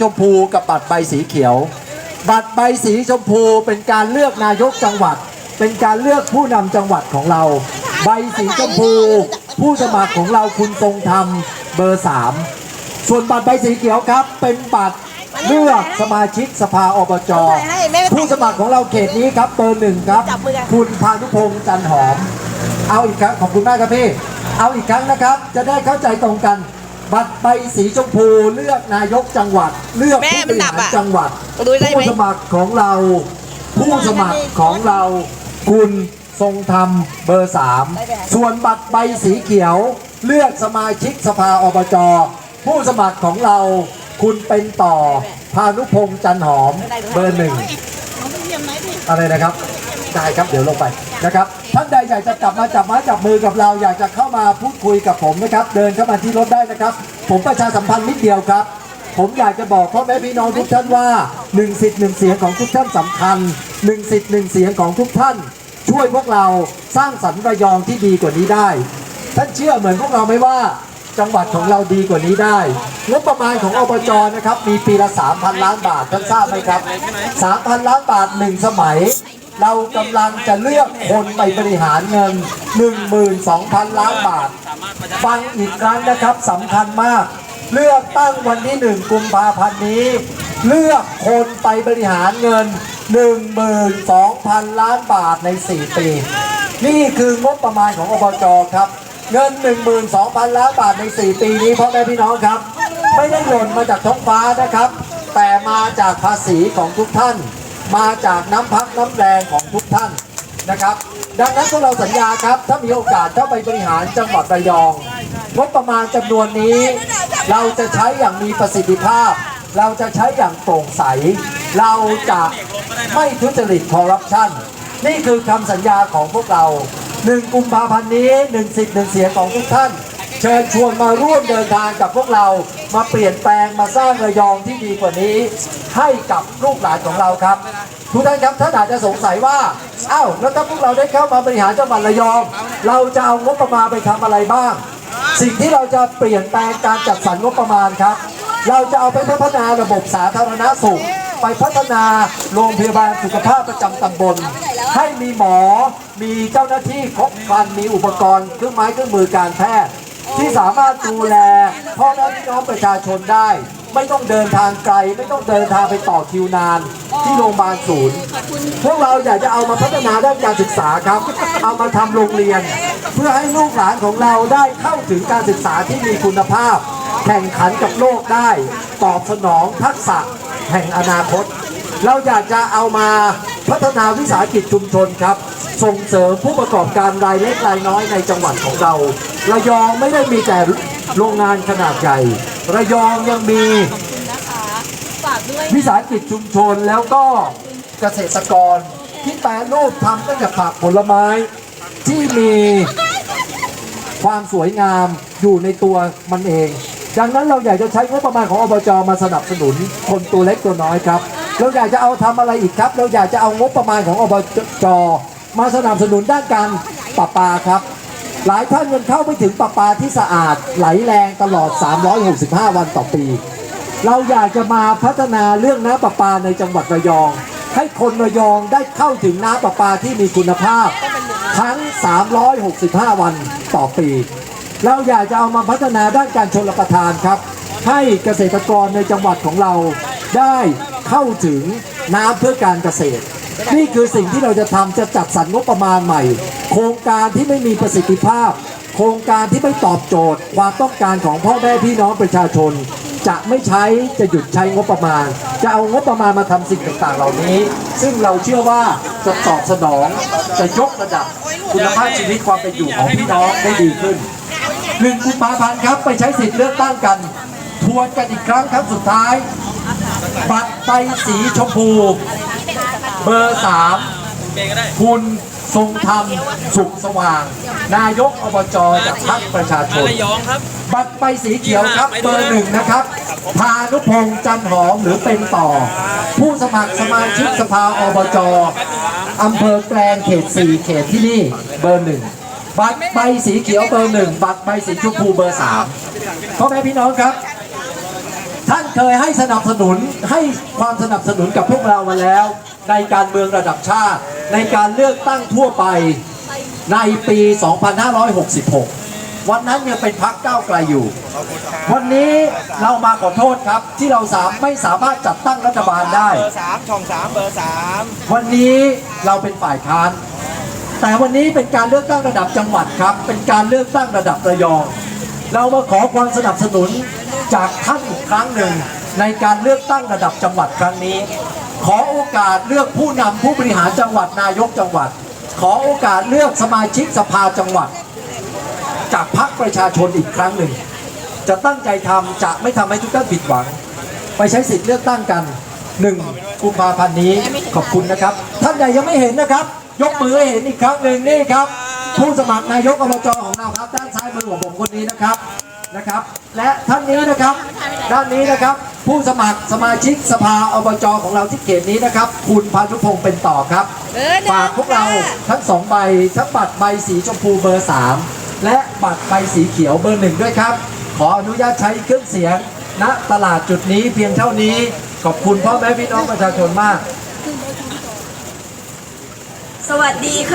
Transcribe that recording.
ชมพูกับบัตรใบสีเขียว บัตรใบสีชมพูเป็นการเลือกนายกจังหวัด เป็นการเลือกผู้นำจังหวัดของเรา ใบสีชมพู ผู้สมัครของเราคุณทรงธรรมเบอร์สามส่วนบัตรใบสีเขียวครับ เป็นบัตรเลือกสมาชิกสภาอบจผู้สมัครของเราเขตนี้ครับเบอร์หนึ่งครับ คุณพานุพงษ์จันหอม เอาอีกครั้งขอบคุณมากครับพี่ เอาอีกครั้งนะครับ จะได้เข้าใจตรงกัน บัตรใบสีชมพูเลือกนายกจังหวัด เลือกแม่ผู้บมันริดับหารอะ จังหวัด ดูได้ไหม ผู้สมัครของเรา ผู้สมัครของเรา คุณทรงธรรมเบอร์สามส่วนบัตรใบสีเขียว เลือกสมาชิกสภาอบจผู้สมัครของเรา คุณเป็นต่อพานุพงษ์จันหอมเบอร์หนึ่งอะไรนะครับได้ครับเดี๋ยวลงไป นะครับท่านใดอยากจะกลับมาจับไม้จับมือกับเราอยากจะเข้ามาพูดคุยกับผมนะครับ เดินเข้ามาที่รถได้นะครับ ผมประชาสัมพันธ์นิดเดียวครับ ผมอยากจะบอกพ่อแม่พี่น้องทุกท่านว่าหนึ่งสิทธิ์หนึ่งเสียงของทุกท่านสำคัญหนึ่งสิทธิ์หนึ่งเสียงของทุกท่าน ช่วยพวกเราสร้างสรรค์ระยองที่ดีกว่านี้ได้ ท่านเชื่อเหมือนพวกเราไหมว่าจังหวัดของเราดีกว่านี้ได้งบประมาณของอบจนะครับ มีปีละ 3,000 ล้านบาทท่านทราบไหมครับ 3,000 ล้านบาทหนึ่งสมัย เรากำลังจะเลือกคนไปบริหารเงิน 12,000 ล้านบาท ฟังอีกครั้งนะครับสำคัญมาก เลือกตั้งวันที่ 1 กุมภาพันธ์นี้ เลือกคนไปบริหารเงิน 12,000 ล้านบาทใน 4 ปี นี่คืองบประมาณของอบจครับ เงิน 12,000 ล้านบาทใน 4 ปีนี้พ่อแม่พี่น้องครับ ไม่ได้หล่นมาจากท้องฟ้านะครับ แต่มาจากภาษีของทุกท่าน มาจากน้ำพักน้ำแรงของทุกท่านนะครับ ดังนั้นพวกเราสัญญาครับ ถ้ามีโอกาสเข้าไปบริหารจังหวัดระยองงบประมาณจำนวนนี้ เราจะใช้อย่างมีประสิทธิภาพ เราจะใช้อย่างโปร่งใส เราจะไม่ทุจริตคอร์รัปชันนี่คือคำสัญญาของพวกเราหนึ่งกุมภาพันธ์นี้หนึ่งสิทธิ์หนึ่งเสียงของทุกท่าน เชิญชวนมาร่วมเดินทางกับพวกเรา มาเปลี่ยนแปลงมาสร้างระยองที่ดีกว่านี้ ให้กับลูกหลานของเราครับ ทุกท่านครับท่านอาจจะสงสัยว่าอ้าวแล้วถ้าพวกเราได้เข้ามาบริหารจังหวัดระยอง เราจะเอางบประมาณไปทำอะไรบ้าง สิ่งที่เราจะเปลี่ยนแปลงการจัดสรรงบประมาณครับ เราจะเอาไปพัฒนาระบบสาธารณสุขไปพัฒนาโรงพยาบาลสุขภาพประจำตำบล ให้มีหมอมีเจ้าหน้าที่ครบครันมีอุปกรณ์เครื่องไม้เครื่องมือการแพทย์ ที่สามารถดูแลพ่อแม่พี่น้องประชาชนได้ ไม่ต้องเดินทางไกล ไม่ต้องเดินทางไปต่อคิวนาน ที่โรงพยาบาลศูนย์ พวกเราอยากจะเอามาพัฒนาด้านการศึกษาครับ เอามาทำโรงเรียน เพื่อให้ลูกหลานของเราได้เข้าถึงการศึกษาที่มีคุณภาพ แข่งขันกับโลกได้ ตอบสนองทักษะแห่งอนาคต เราอยากจะเอามาพัฒนาวิสาหกิจชุมชนครับ ส่งเสริมผู้ประกอบการรายเล็กรายน้อยในจังหวัดของเรา ระยองไม่ได้มีแต่โรงงานขนาดใหญ่ ระยองยังมีวิสาหกิจชุมชนแล้วก็เกษตรกรที่แปรรูปทำตั้งแต่ผักผลไม้ที่มีความสวยงามอยู่ในตัวมันเอง ดังนั้นเราอยากจะใช้งบประมาณของอบจมาสนับสนุนคนตัวเล็กตัวน้อยครับ เราอยากจะเอาทำอะไรอีกครับ เราอยากจะเอางบประมาณของอบจมาสนับสนุนด้านการประปาครับ หลายท่านยังเข้าไม่ถึงประปาที่สะอาดไหลแรงตลอด 365 วันต่อปี เราอยากจะมาพัฒนาเรื่องน้ำประปาในจังหวัดระยอง ให้คนระยองได้เข้าถึงน้ำประปาที่มีคุณภาพ ทั้ง 365 วันต่อปี เราอยากจะเอามาพัฒนาด้านการชนประทานครับ ให้เกษตรกรในจังหวัดของเราได้เข้าถึงน้ำเพื่อการเกษตร นี่คือสิ่งที่เราจะทำจะจัดสรรงบประมาณใหม่ โครงการที่ไม่มีประสิทธิภาพ โครงการที่ไม่ตอบโจทย์ ความต้องการของพ่อแม่พี่น้องประชาชน จะไม่ใช้จะหยุดใช้งบประมาณ จะเอางบประมาณมาทำสิ่งต่างๆ เหล่านี้ ซึ่งเราเชื่อว่าจะตอบสนองจะยกระดับคุณภาพชีวิตความเป็นอยู่ของพี่น้องได้ดีขึ้นหนึ่งกุมภาพันธ์ครับไปใช้สิทธิ์เลือกตั้งกันทวนกันอีกครั้งครั้งสุดท้าย บัตรใบสีชมพู เบอร์สามคุณทรงธรรมสุขสว่าง นายกอบจจากพรรคประชาชนระยองครับบัตรใบสีเขียวครับเบอร์หนึ่งนะครับพานุพงษ์จันหอมหรือเป็นต่อ ผู้สมัครสมาชิกสภาอบจอำเภอแกลงเขตสี่เขตที่นี่เบอร์หนึ่งบัตรใบสีเขียวเบอร์หนึ่งบัตรใบสีชมพูเบอร์สามพ่อแม่พี่น้องครับ ท่านเคยให้สนับสนุนให้ความสนับสนุนกับพวกเรามาแล้ว ในการเมืองระดับชาติ ในการเลือกตั้งทั่วไปในปี 2566 วันนั้นยังเป็นพักก้าวไกลอยู่ วันนี้เรามาขอโทษครับที่เราสามไม่สามารถจัดตั้งรัฐบาลได้ เบอร์สามช่องสามเบอร์สามวันนี้เราเป็นฝ่ายค้าน แต่วันนี้เป็นการเลือกตั้งระดับจังหวัดครับ เป็นการเลือกตั้งระดับระยอง เรามาขอความสนับสนุนจากท่านอีกครั้งหนึ่งในการเลือกตั้งระดับจังหวัดครั้งนี้ ขอโอกาสเลือกผู้นำผู้บริหารจังหวัดนายกจังหวัด ขอโอกาสเลือกสมาชิกสภาจังหวัด จากพรรคประชาชนอีกครั้งหนึ่ง จะตั้งใจทำจะไม่ทำให้ทุกท่านผิดหวัง ไปใช้สิทธิ์เลือกตั้งกันหนึ่งกุมภาพันธ์นี้ขอบคุณนะครับ ท่านใดยังไม่เห็นนะครับ ยกมือให้เห็นอีกครั้งหนึ่งนี่ครับ ผู้สมัครนายกอบจของเราครับ ด้านซ้ายมือของผมคนนี้นะครับนะครับ และท่านนี้นะครับ ด้านนี้นะครับ ผู้สมัครสมาชิกสภาอบจของเราที่เขตนี้นะครับ คุณพานุพงศ์เป็นต่อครับ เบอร์หนึ่งฝากพวกเราค่ะ ทั้งสองใบทั้งบัตรใบสีชมพูเบอร์สามและบัตรใบสีเขียวเบอร์หนึ่งด้วยครับ ขออนุญาตใช้เครื่องเสียงณตลาดจุดนี้เพียงเท่านี้ ขอบคุณพ่อแม่พี่น้องประชาชนมาก สวัสดีค่ะ